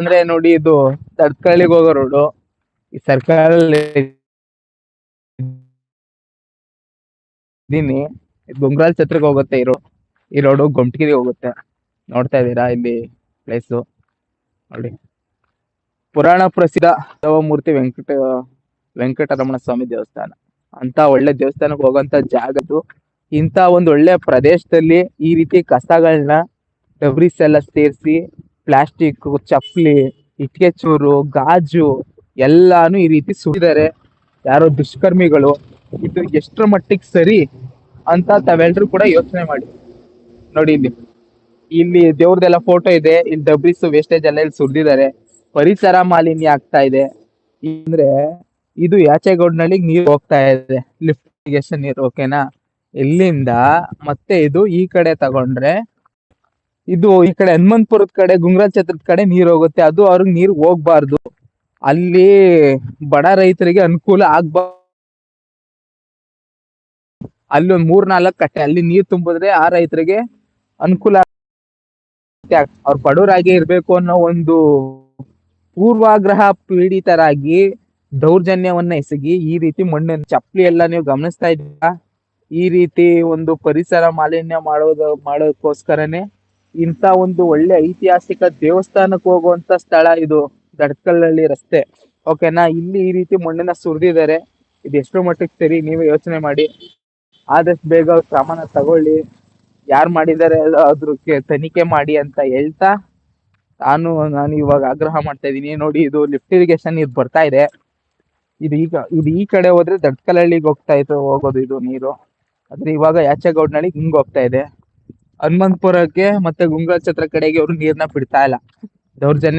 ಅಂದ್ರೆ ನೋಡಿ ಇದು ತಡ್ಕಳ್ಳಿಗೆ ಹೋಗೋ ರೋಡು ಈ ಸರ್ಕಲ್ ಇದೀನಿ. ಗುಂಗ್ರಾಲ್ ಛತ್ರಕ್ಕೆ ಹೋಗುತ್ತೆ ಈ ರೋಡ್ ಈ ರೋಡು ಗೊಮ್ಟಗಿರಿ ಹೋಗುತ್ತೆ. ನೋಡ್ತಾ ಇದ್ದೀರಾ ಇಲ್ಲಿ ಪ್ಲೇಸು ನೋಡಿ. ಪುರಾಣ ಪ್ರಸಿದ್ಧ ಮೂರ್ತಿ ವೆಂಕಟ, ವೆಂಕಟರಮಣ ಸ್ವಾಮಿ ದೇವಸ್ಥಾನ. ಅಂತ ಒಳ್ಳೆ ದೇವಸ್ಥಾನಕ್ಕೆ ಹೋಗೋಂತ ಜಾಗ ಇಂತ ಒಂದು ಒಳ್ಳೆ ಪ್ರದೇಶದಲ್ಲಿ ಈ ರೀತಿ ಕಸಗಳನ್ನ ಡಬ್ರಿಸ್ ಎಲ್ಲ ಸೇರಿಸಿ ಪ್ಲಾಸ್ಟಿಕ್, ಚಪ್ಪಲಿ, ಇಟ್ಟಿಗೆ ಚೂರು, ಗಾಜು ಎಲ್ಲಾನು ಈ ರೀತಿ ಸುರಿದಾರೆ ಯಾರೋ ದುಷ್ಕರ್ಮಿಗಳು, ಇದು ಎಷ್ಟರ ಮಟ್ಟಿಗೆ ಸರಿ ಅಂತ ತಾವೆಲ್ಲರೂ ಕೂಡ ಯೋಚನೆ ಮಾಡಿ. ನೋಡಿ ಇಲ್ಲಿ. ಇಲ್ಲಿ ದೇವ್ರದೆಲ್ಲ ಫೋಟೋ ಇದೆ. ಇಲ್ಲಿ ಡಬ್ರಿಸ್ ವೇಸ್ಟೇಜ್ ಎಲ್ಲ ಇಲ್ಲಿ ಸುರಿದಿದ್ದಾರೆ. ಪರಿಸರ ಮಾಲಿನ್ಯ ಆಗ್ತಾ ಇದೆ. ಅಂದ್ರೆ ಇದು ಯಾಚೆಗೌಡನಳ್ಳಿಗೆ ನೀರು ಹೋಗ್ತಾ ಇದೆ. ಲಿಫ್ಟ್ ಇರಿಗೇಷನ್ ನೀರು ಓಕೆನಾ ಇಲ್ಲಿಂದ ಮತ್ತೆ ಇದು ಈ ಕಡೆ ತಗೊಂಡ್ರೆ ಇದು ಈ ಕಡೆ ಹನುಮಂತಪುರದ ಕಡೆ ಗುಂಗ್ರಾಜ್ ಛತ್ರದ ಕಡೆ ನೀರು ಹೋಗುತ್ತೆ. ಅದು ಅವ್ರಿಗೆ ನೀರು ಹೋಗ್ಬಾರ್ದು. ಅಲ್ಲಿ ಬಡ ರೈತರಿಗೆ ಅನುಕೂಲ ಆಗ್ಬಾರ್ದು. ಅಲ್ಲಿ ಒಂದ್ ಮೂರ್ ನಾಲ್ಕು ಕಟ್ಟೆ, ಅಲ್ಲಿ ನೀರ್ ತುಂಬಿದ್ರೆ ಆ ರೈತರಿಗೆ ಅನುಕೂಲ ಅವ್ರ ಬಡವರಾಗಿ ಇರ್ಬೇಕು ಅನ್ನೋ ಒಂದು ಪೂರ್ವಾಗ್ರಹ ಪೀಡಿತರಾಗಿ ದೌರ್ಜನ್ಯವನ್ನ ಎಸಗಿ ಈ ರೀತಿ ಮಣ್ಣಿನ ಚಪ್ಪಲಿ ಎಲ್ಲ ನೀವು ಗಮನಿಸ್ತಾ ಇದ್ದೀರಾ? ಈ ರೀತಿ ಒಂದು ಪರಿಸರ ಮಾಲಿನ್ಯ ಮಾಡೋದು, ಮಾಡೋದಕ್ಕೋಸ್ಕರನೇ ಇಂಥ ಒಂದು ಒಳ್ಳೆ ಐತಿಹಾಸಿಕ ದೇವಸ್ಥಾನಕ್ಕೆ ಹೋಗುವಂತ ಸ್ಥಳ ಇದು ದಡ್ಕಲ್ಲಲ್ಲಿ ರಸ್ತೆ. ಓಕೆನಾ? ಇಲ್ಲಿ ಈ ರೀತಿ ಮಣ್ಣನ್ನ ಸುರಿದಿದ್ದಾರೆ. ಇದು ಎಷ್ಟು ಮಟ್ಟಕ್ಕೆ ಸರಿ, ನೀವೇ ಯೋಚನೆ ಮಾಡಿ. ಆದಷ್ಟು ಬೇಗ ಕ್ರಮನ ತಗೊಳ್ಳಿ. ಯಾರು ಮಾಡಿದ್ದಾರೆ ಅದ್ರಕ್ಕೆ ತನಿಖೆ ಮಾಡಿ ಅಂತ ಹೇಳ್ತಾ ನಾನು ನಾನು ಇವಾಗ ಆಗ್ರಹ ಮಾಡ್ತಾ ಇದ್ದೀನಿ. ನೋಡಿ, ಇದು ಲಿಫ್ಟ್ ಇರಿಗೇಷನ್ ಇದು ಬರ್ತಾ ಇದೆ. ಇದು ಈಗ, ಇದು ಈ ಕಡೆ ಹೋದ್ರೆ ದಡ್ಕಲಹಳ್ಳಿಗೆ ಹೋಗ್ತಾ ಇತ್ತು, ಹೋಗೋದು ಇದು ನೀರು. ಆದ್ರೆ ಇವಾಗ ಯಾಚೆಗೌಡನಳ್ಳಿಗೆ ಹಿಂಗ್ ಹೋಗ್ತಾ ಇದೆ. ಹನುಮಂತಪುರಕ್ಕೆ ಮತ್ತೆ ಗುಂಗ್ರಾಲ್ ಛತ್ರ ಕಡೆಗೆ ಅವರು ನೀರನ್ನ ಬಿಡ್ತಾ ಇಲ್ಲ. ದೌರ್ಜನ್ಯ.